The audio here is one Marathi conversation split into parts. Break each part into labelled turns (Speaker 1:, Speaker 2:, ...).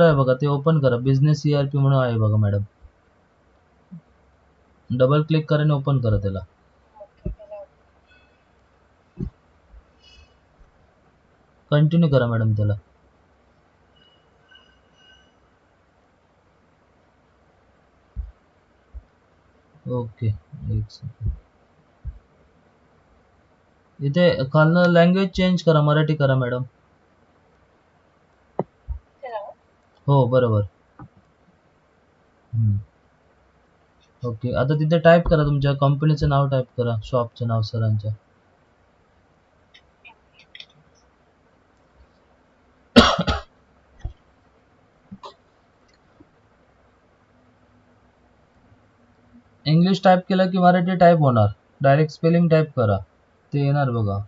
Speaker 1: आहे बघा ते ओपन करा. बिझनेस पी म्हणून आहे बघा मॅडम डबल क्लिक करा आणि ओपन करा त्याला. कंटिन्यू करा मॅडम त्याला. ओके एक सेकंड इथे खालनं लँग्वेज चेंज करा मराठी करा मॅडम हो बरोबर. ओके आता तिथे टाईप करा तुमच्या कंपनीचं नाव टाईप करा शॉपचं नाव सरांच्या इंग्लिश टाईप केलं की मराठी टाईप होणार. डायरेक्ट स्पेलिंग टाईप करा. ते येणार बघा.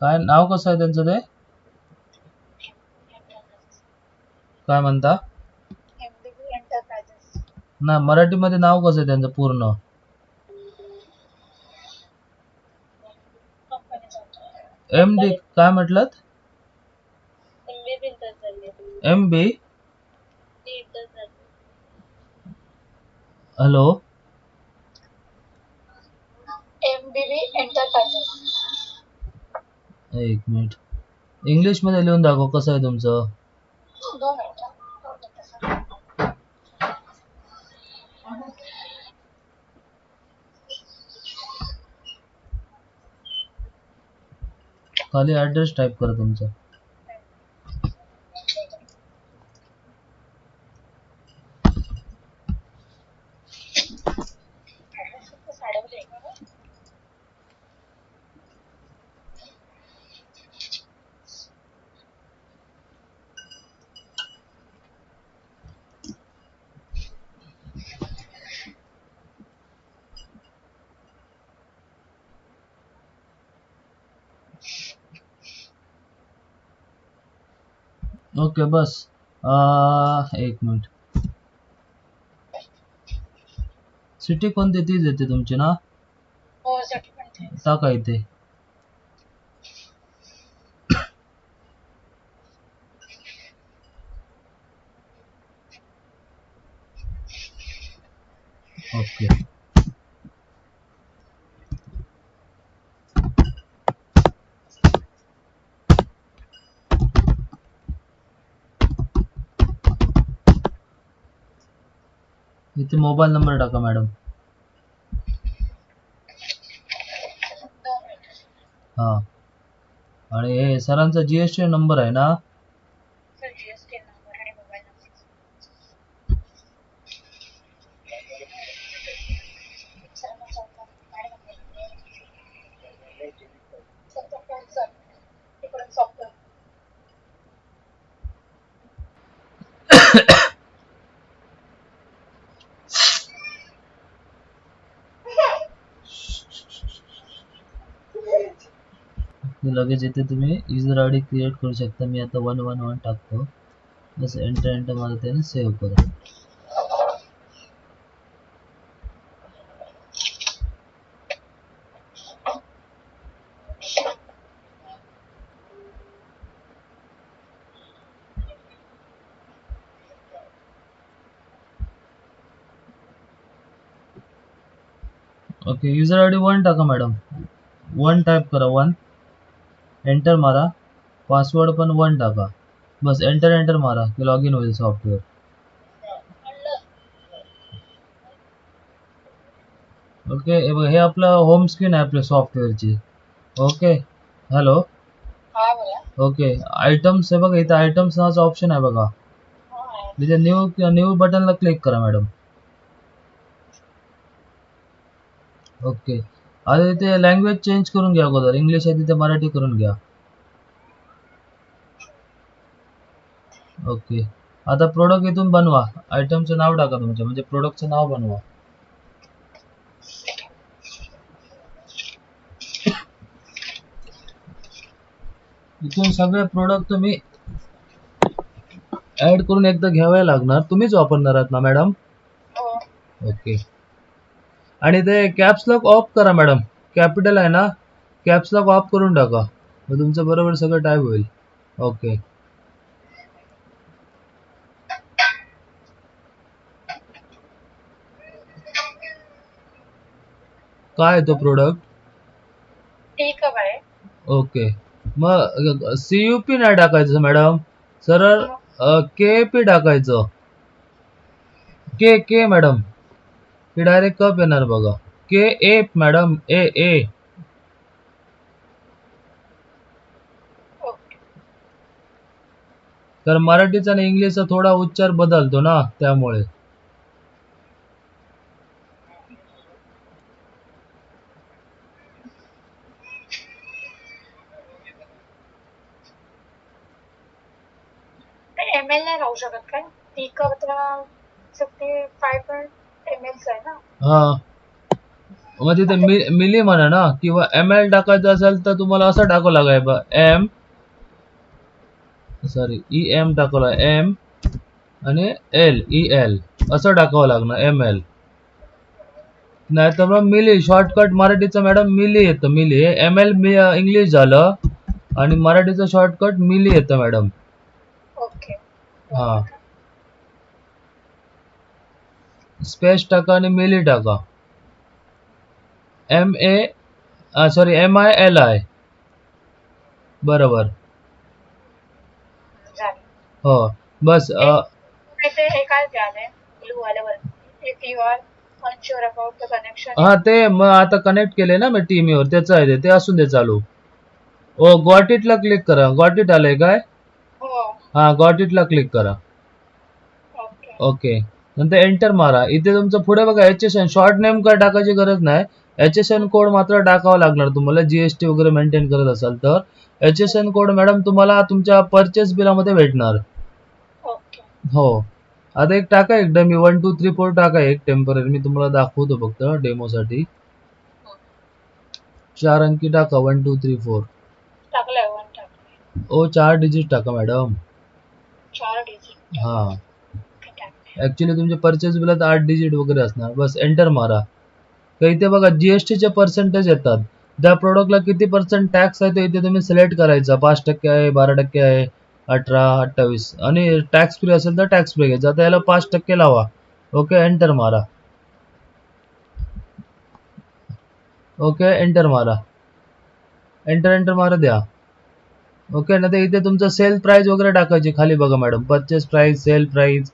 Speaker 1: काय नाव कसं आहे त्यांचं ते? काय म्हणता? ना मराठीमध्ये नाव कसं आहे त्यांचं पूर्ण? एम डी काय म्हटलं?
Speaker 2: M B hello
Speaker 1: M B hello
Speaker 2: enterprises
Speaker 1: एक मिनिट. इंग्लिशमध्ये लिहून दाखव कसं आहे तुमचं? खाली ऍड्रेस टाईप करा तुमचा. ओके बस। एक मिनट। सिटी कोणती तीच येते तुमची ना? टाका इथे. ओके. इथे मोबाईल नंबर टाका मॅडम हा आणि हे सरांचा जीएसटी नंबर आहे ना
Speaker 2: सर जीएसटी नंबर आणि मोबाईल नंबर सरांना सॉफ्टवेअर आणि सर सॉफ्टवेअर सर इकडून सॉफ्टवेअर
Speaker 1: की लगेच इथे तुम्ही युजर आय डी क्रिएट करू शकता. मी आता वन वन वन टाकतो. बस एंटर एंटर मारते आणि सेव्ह करा. Okay user ID D one टाका मॅडम वन टाईप करा वन एंटर मारा. पासवर्ड पण वन टाका. बस एंटर एंटर मारा. की लॉग इन होईल सॉफ्टवेअर ओके हे बघा, हे आपलं होम स्क्रीन आहे आपल्या सॉफ्टवेअरची ओके हॅलो
Speaker 2: हा
Speaker 1: ओके आयटम्स हे बघा इथे आयटम्स नावाचा ऑप्शन आहे बघा. तिथे न्यू न्यू बटनला क्लिक करा मॅडम ओके आता इथे लँग्वेज चेंज करून घ्या अगोदर. इंग्लिश आहे तिथे मराठी करून घ्या. ओके आता प्रोडक्ट इथून बनवा. आयटमचं नाव टाका तुमच्या म्हणजे प्रोडक्टचं नाव बनवा. इथून सगळे प्रोडक्ट तुम्ही ऍड करून एकदा घ्यावे लागणार. तुम्हीच वापरणार आहात ना मॅडम
Speaker 2: हो.
Speaker 1: ओके आणि ते कॅप्स लॉक ऑफ करा मॅडम कॅपिटल आहे ना? कॅप्स लॉक ऑफ करून टाका. मग तुमचं बरोबर सगळं टाईप होईल. ओके काय आहे तो प्रोडक्ट
Speaker 2: आहे
Speaker 1: ओके मग सीयूपी नाही टाकायचं मॅडम सरळ के पी टाकायचं. के के मॅडम हे डायरेक्ट कप येणार बघा? के ए मॅडम ए ए तर मराठीचा आणि इंग्लिशचा थोडा उच्चार बदलतो ना त्यामुळे.
Speaker 2: एम एल नाही राहू शकत काय ती करता फाय पॉईंट
Speaker 1: हा. मग तिथे मि- मिली म्हणा ना किंवा एम एल टाकायचं असेल तर तुम्हाला असं टाकावं लागाय बा एम सॉरी ई एम टाकवलं एम आणि एल ई एल असं टाकावं लागणार एम एल नाही तर मग मिली शॉर्टकट मराठीचं मॅडम मिली येतं मिली. एम एल इंग्लिश झालं आणि मराठीचं शॉर्टकट मिली येतं मॅडम
Speaker 2: ओके
Speaker 1: हा. स्पेस टाका आणि मिली टाका. M A sorry M I L I बरोबर. हो बस
Speaker 2: हे काय
Speaker 1: हा ते मग आता कनेक्ट केले ना मी टीमीवर त्याचं आहे ते. असून दे चालू. ओ गॉट इटला क्लिक करा. गॉट इट आलंय काय?
Speaker 2: हो.
Speaker 1: हा गॉट क्लिक करा.
Speaker 2: ओके
Speaker 1: ओके नंतर एंटर मारा. इथे तुमचं पुढे बघा H S N short name काय टाकायची गरज नाही. एच एस एन कोड मात्र टाकावा लागणार तुम्हाला. जीएसटी वगैरे मेंटेन करत असाल तर. H S N code madam तुम्हाला तुमच्या परचेस बिलामध्ये भेटणार. हो. आता एक टाका एक dummy one two three four टाका एक टेंपररी मी तुम्हाला दाखवतो फक्त डेमोसाठी चार अंकी टाका. वन टू थ्री फोर ओ चार डिजिट टाका मॅडम
Speaker 2: चार डिजिट
Speaker 1: हा.
Speaker 2: ॲक्च्युली
Speaker 1: ऍक्च्युली तुमच्या परचेस बिलात आठ डिजिट वगैरे असणार. बस एंटर मारा. तर इथे बघा जीएसटीचे पर्सेंटेज येतात. त्या प्रोडक्टला किती पर्सेंट टॅक्स आहे तो इथे तुम्ही सिलेक्ट करायचा. पाच टक्के आहे बारा टक्के आहे अठरा अठ्ठावीस. आणि टॅक्स फ्री असेल तर टॅक्स फ्री घ्यायचा आता याला पाच टक्के लावा. ओके एंटर मारा. ओके एंटर मारा. एंटर एंटर मारा द्या. ओके ना ते इथे तुमचं सेल प्राईज वगैरे टाकायची. खाली बघा madam. Purchase price sale price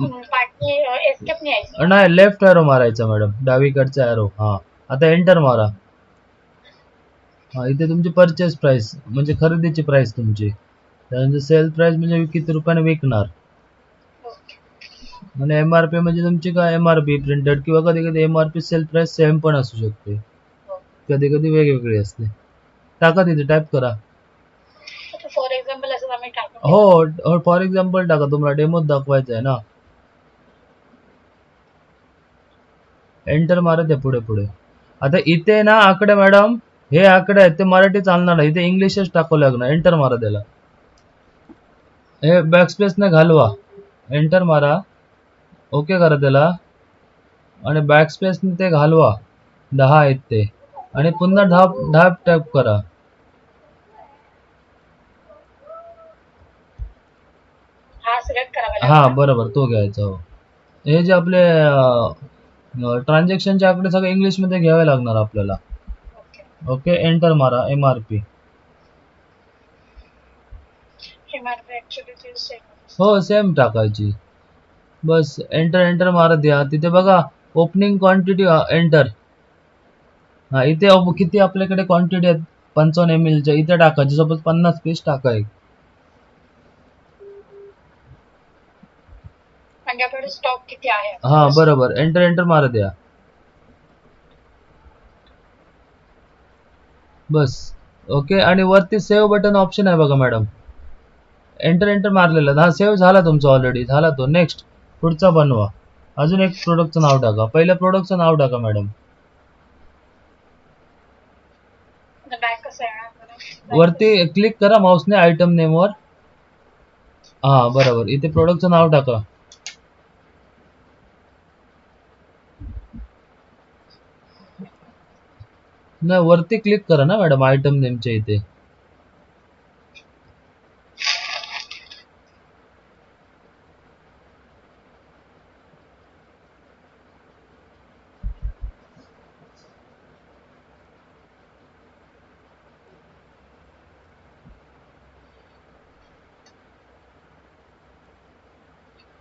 Speaker 2: पाठी एस्केप नाही
Speaker 1: लेफ्ट एरो मारायचा मॅडम डावीकडचा एरो हा. आता एंटर मारा. हा इथे तुमची परचेस प्राइस म्हणजे खरेदीची प्राइस तुमची. त्यानंतर सेल प्राइस म्हणजे किती रुपयाने विकणार. आणि एम आर पी म्हणजे तुमची काय? एम आर पी प्रिंटेड किंवा कधी कधी M R P sale price same पण असू शकते. कधी कधी वेगवेगळी असते. टाका तिथे टाईप करा.
Speaker 2: फॉर एक्झाम्पल असं आम्ही टाकून
Speaker 1: हो फॉर एक्झाम्पल टाका. तुम्हाला डेमोत दाखवायचं आहे ना. एंटर मारत आहे पुढे पुढे. आता इथे ना आकडे मॅडम हे आकडे आहेत ते मराठी चालणार नाही. इथे इंग्लिशच टाकावं लागणार. एंटर मारा त्याला. हे बॅकस्पेस ने घालवा. एंटर मारा. ओके करा त्याला. आणि बॅकस्पेस ने ते घालवा. दहा आहेत ते. आणि पुन्हा ढाप ढाप टाईप करा.
Speaker 2: हा
Speaker 1: हा बरोबर. तो घ्यायचा हो. हे जे आपले ट्रान्झॅक्शनचे आकडे सगळे इंग्लिशमध्ये घ्यावे लागणार आपल्याला.
Speaker 2: ओके
Speaker 1: एंटर मारा एम आर पी हो सेम टाकायची. बस एंटर एंटर मारत द्या. तिथे बघा ओपनिंग क्वांटिटी एंटर हा इथे किती आपल्याकडे क्वांटिटी आहेत? पंचावन्न एम एलच्या इथे टाकायची सपोज पन्नास पीस टाकाय
Speaker 2: आपल्याकडे स्टॉक किती आहे?
Speaker 1: हा बरोबर. एंटर एंटर मारत द्या बस. ओके आणि वरती सेव्ह बटन ऑप्शन आहे बघा मॅडम एंटर एंटर मारलेलं. हा सेव्ह झाला तुमचा ऑलरेडी झाला तो. नेक्स्ट पुढचा बनवा. अजून एक प्रोडक्टचं नाव टाका. पहिल्या प्रोडक्टचं नाव टाका मॅडम? वरती क्लिक करा माऊसने आयटम नेमवर हा बरोबर. इथे प्रोडक्टचं नाव टाका. नाही वरती क्लिक करा ना मॅडम आयटम नेमच्या इथे.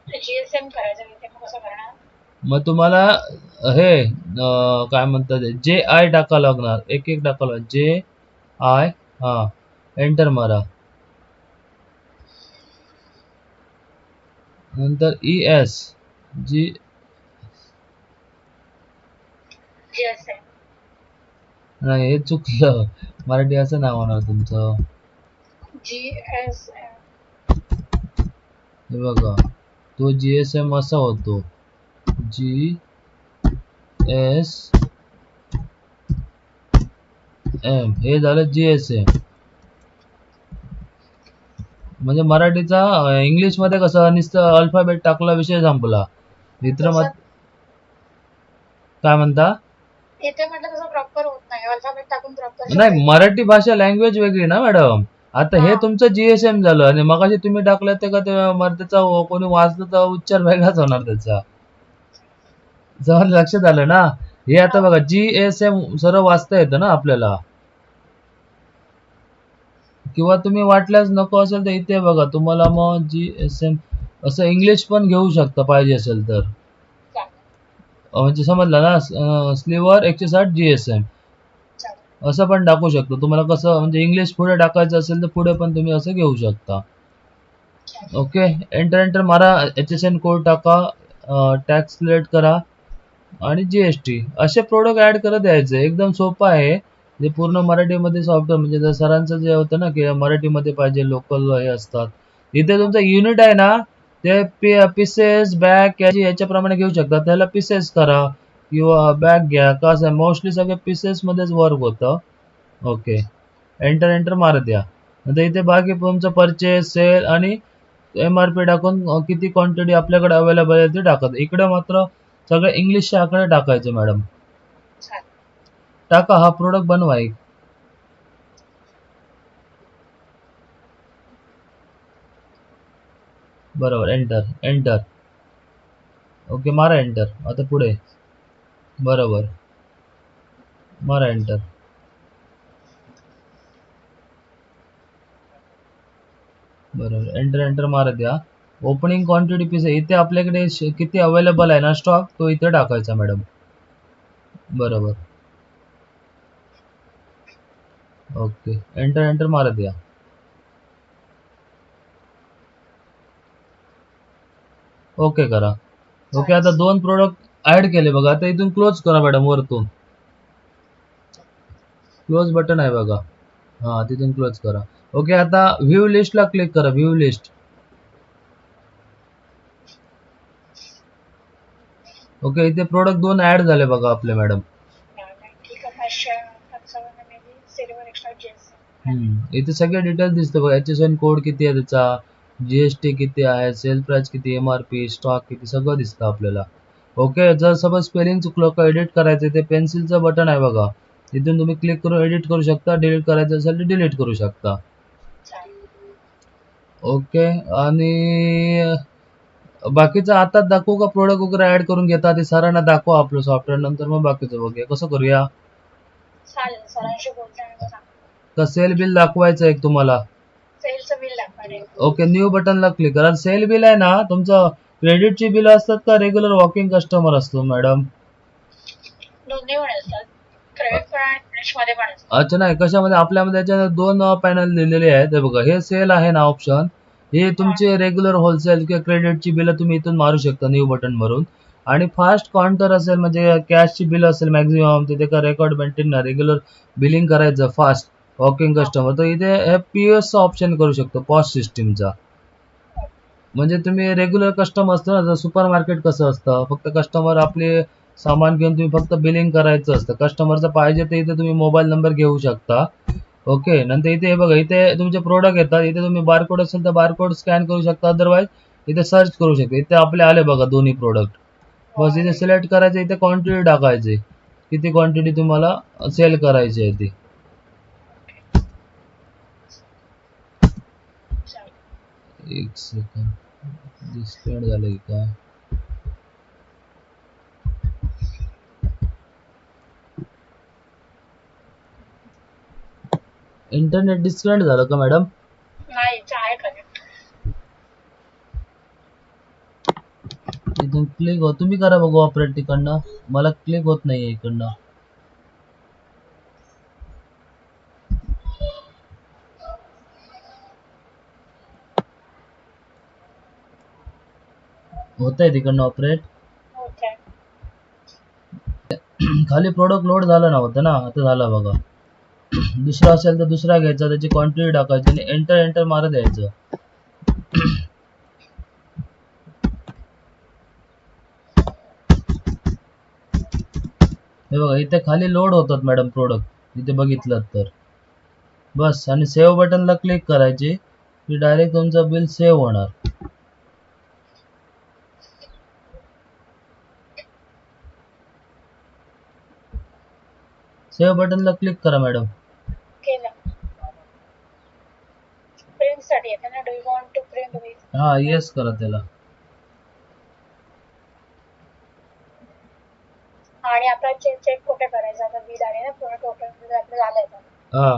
Speaker 2: जीएसएम करायचं मग
Speaker 1: तुम्हाला हे काय म्हणतात जे आय टाका लागणार एक एक टाका लागणार. जे आय हा एंटर मारा. नंतर ई एस जी
Speaker 2: जीएसएम
Speaker 1: नाही हे चुकलं. मराठी असं नाव होणार तुमचं.
Speaker 2: जीएसएम
Speaker 1: हे बघा तो जी एस एम असा होतो. जी एस एम हे झालं जी एस एम म्हणजे मराठीचा इंग्लिशमध्ये कसं नुसतं अल्फाबेट टाकला विषय संपला. मित्र मत काय म्हणता?
Speaker 2: इथे म्हटलं तसं प्रॉपर होत नाही. अल्फाबेट टाकून प्रॉपर
Speaker 1: नाही मराठी भाषा लँग्वेज वेगळी ना मॅडम आता हे. तुमचं जीएसएम झालं आणि मगाशी तुम्ही टाकलं ते का ते त्याचा कोणी वाचलं तर उच्चार वेगळाच होणार त्याचा. जवळ लक्षात आलं ना हे आता बघा जीएसएम सर्व वाचता येतं ना आपल्याला. किंवा तुम्ही वाटल्यास नको असेल तर इथे बघा तुम्हाला मग जीएसएम असं इंग्लिश पण घेऊ शकता पाहिजे असेल तर. म्हणजे समजलं ना? स्लीवर एकशे साठ जीएसएम असं पण टाकू शकतो. तुम्हाला कसं म्हणजे इंग्लिश पुढे टाकायचं असेल तर पुढे पण तुम्ही असं घेऊ शकता. ओके एंटर एंटर मारा. एच एस एन कोड टाका. टॅक्स सिलेक्ट करा. आणि जीएसटी असे प्रोडक्ट ऍड करत द्यायचे एकदम सोपं आहे. जे पूर्ण मराठीमध्ये सॉफ्टवेअर म्हणजे जर सरांचं जे होतं ना की मराठीमध्ये पाहिजे लोकल हे असतात. इथे तुमचं युनिट आहे ना ते पीसेस बॅग याची याच्याप्रमाणे घेऊ शकता. त्याला पीसेस करा किंवा बॅग घ्या. कसं आहे मोस्टली सगळे पीसेस मध्येच वर्क होतं. ओके एंटर एंटर मारत द्या नंतर इथे बाकी तुमचं परचेस सेल आणि एम आर पी टाकून किती क्वांटिटी आपल्याकडे अवेलेबल आहे ते टाकत. इकडे मात्र सगळं इंग्लिशच्या आकडे टाकायचे मॅडम टाका हा प्रोडक्ट बनवा एक. बरोबर एंटर एंटर ओके मारा एंटर आता पुढे. बरोबर. मारा एंटर बरोबर. एंटर एंटर मारत द्या. ओपनिंग क्वांटिटी पीस इथे आपल्याकडे किती अवेलेबल आहे ना? स्टॉक तो इथे टाकायचा मॅडम बरोबर. ओके एंटर एंटर मारत या. ओके करा. ओके आता दोन प्रोडक्ट ऍड केले बघा. आता इथून क्लोज करा मॅडम वरतून. क्लोज बटन आहे बघा. हा तिथून क्लोज करा. ओके आता व्ह्यू लिस्टला क्लिक करा व्ह्यू लिस्ट ओके इथे प्रोडक्ट दोन ऍड झाले बघा आपले मॅडम हम्म इथे सगळे डिटेल्स दिसते बघा. एच एस एन कोड किती आहे त्याचा? जीएसटी किती आहे? सेल प्राइस किती? एम आर पी स्टॉक किती? सगळं दिसतं आपल्याला. ओके जर सपोज स्पेलिंग चुकलं का एडिट करायचं ते पेन्सिलचं बटन आहे बघा. तिथून तुम्ही क्लिक करून एडिट करू शकता. डिलीट करायचं असेल तर डिलीट करू शकता. ओके आणि बाकीचं आता दाखवू का प्रोडक्ट वगैरे ऍड करून घेता? ते सरांना दाखवा आपलं सॉफ्टवेअर नंतर मग बाकीचं बघूया. कसं करूया?
Speaker 2: चालेल. सरांशी बोलताना सांग
Speaker 1: का सेल बिल दाखवायचं एक तुम्हाला.
Speaker 2: सेलचं बिल दाखवायला
Speaker 1: ओके न्यू बटनला क्लिक करा. सेल बिल आहे ना तुमचं क्रेडिटची बिल असतात का रेग्युलर वॉकिंग कस्टमर असतो मॅडम
Speaker 2: दोन्ही पण असतात. क्रेडिट पण आणि कॅशमध्ये पण असतात.
Speaker 1: अच्छा नाही कशामध्ये? आपल्यामध्ये याच्यात दोन पॅनल दिलेले आहेत. हे बघा हे सेल आहे ना ऑप्शन हे तुमचे रेग्युलर होलसेल किंवा क्रेडिटची बिलं तुम्ही इथून मारू शकता न्यू बटन भरून आणि फास्ट काउंटर असेल म्हणजे कॅशची बिल असेल मॅक्झिमम तिथे का रेकॉर्ड मेंटेन रेग्युलर बिलिंग करायचं फास्ट वॉकिंग कस्टमर तर इथे हे पीएस ऑप्शन करू शकतो पॉस्ट सिस्टीमचा म्हणजे तुम्ही रेग्युलर कस्टमर असतं ना जर सुपर मार्केट कसं असतं फक्त कस्टमर आपले सामान घेऊन तुम्ही फक्त बिलिंग करायचं असतं. कस्टमरचं पाहिजे ते इथे तुम्ही मोबाईल नंबर घेऊ शकता. ओके नंतर इथे हे बघा इथे तुमचे प्रोडक्ट येतात. इथे तुम्ही बारकोड असेल तर बारकोड स्कॅन करू शकता. अदरवाईज इथे सर्च करू शकता. इथे आपले आले बघा दोन्ही प्रोडक्ट बस इथे सिलेक्ट करायचे इथे क्वांटिटी टाकायचे. किती क्वांटिटी तुम्हाला सेल करायची आहे ती. एक सेकंड डिस्कनेक्ट झालं की? काय इंटरनेट डिस्कनेक्ट झालं का मॅडम
Speaker 2: नाही आहे कनेक्ट
Speaker 1: इथून क्लिक हो. तुम्ही करा बघू ऑपरेट तिकडनं. मला क्लिक होत नाहीये इकडनं. होत आहे तिकडनं ऑपरेट
Speaker 2: होत
Speaker 1: खाली प्रोडक्ट लोड झालं नव्हतं ना? आता झालं बघा. दुसरा असेल तर दुसरा घ्यायचा त्याची क्वांटिटी टाकायची आणि एंटर एंटर मारत द्यायचं हे बघा इथे खाली लोड होतात मॅडम प्रोडक्ट इथे बघितलं तर. बस आणि सेव्ह बटनला क्लिक करायची की डायरेक्ट तुमचं बिल सेव्ह होणार. सेव्ह बटनला क्लिक करा मॅडम
Speaker 2: केलं प्रिंटसाठी येते ना do you want to print with
Speaker 1: हा येस करा त्याला.
Speaker 2: आणि आता चेक चेक कुठे करायचं? आता बिल आले ना पूर्ण टोटल आपलं झालंय. का
Speaker 1: हा.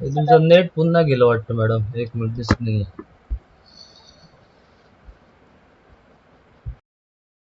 Speaker 1: हे तुमचं नेट पुन्हा गेलं वाटतं मॅडम एक मिनिट दिसत नाहीये